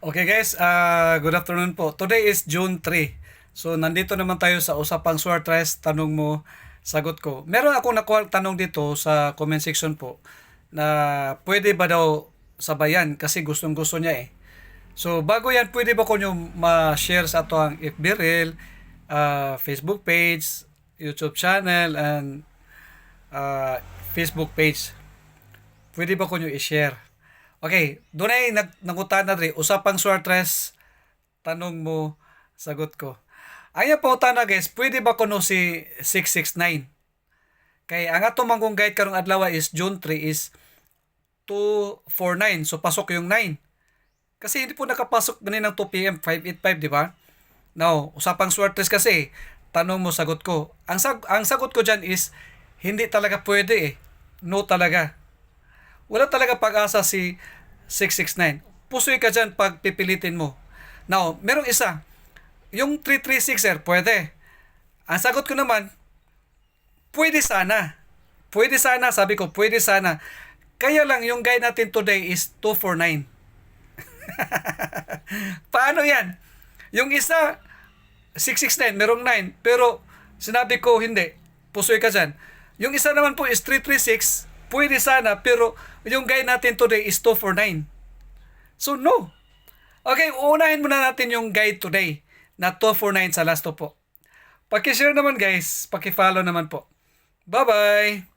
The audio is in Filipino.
Okay guys, uh, good afternoon po. Today is June 3. So nandito naman tayo sa Usapang Swartres, tanong mo, sagot ko. Meron akong nakuha tanong dito sa comment section po na pwede ba daw sabayan kasi gustong gusto niya eh. So bago yan, pwede ba ko nyo ma-share sa ato ang FB Reel, uh, Facebook page, YouTube channel, and uh, Facebook page. Pwede ba ko nyo i-share? Okay, doon ay nag nangutan na rin. Usapang Swartres, tanong mo, sagot ko. Ayan po na guys, pwede ba kuno si 669? Kay ang ato manggong guide karong adlaw is June 3 is 249. So pasok yung 9. Kasi hindi po nakapasok ganin ng 2 PM 585, di ba? Now, usapang Swartres kasi, tanong mo, sagot ko. Ang sag ang sagot ko diyan is hindi talaga pwede eh. No talaga wala talaga pag-asa si 669. Pusoy ka dyan pag pipilitin mo. Now, merong isa. Yung 336 sir, pwede. Ang sagot ko naman, pwede sana. Pwede sana, sabi ko, pwede sana. Kaya lang, yung guide natin today is 249. Paano yan? Yung isa, 669, merong 9. Pero, sinabi ko, hindi. Pusoy ka dyan. Yung isa naman po is 336. Pwede sana, pero yung guide natin today is 249. So, no. Okay, uunahin muna natin yung guide today na 249 sa last po. Paki-share naman guys, paki-follow naman po. Bye-bye!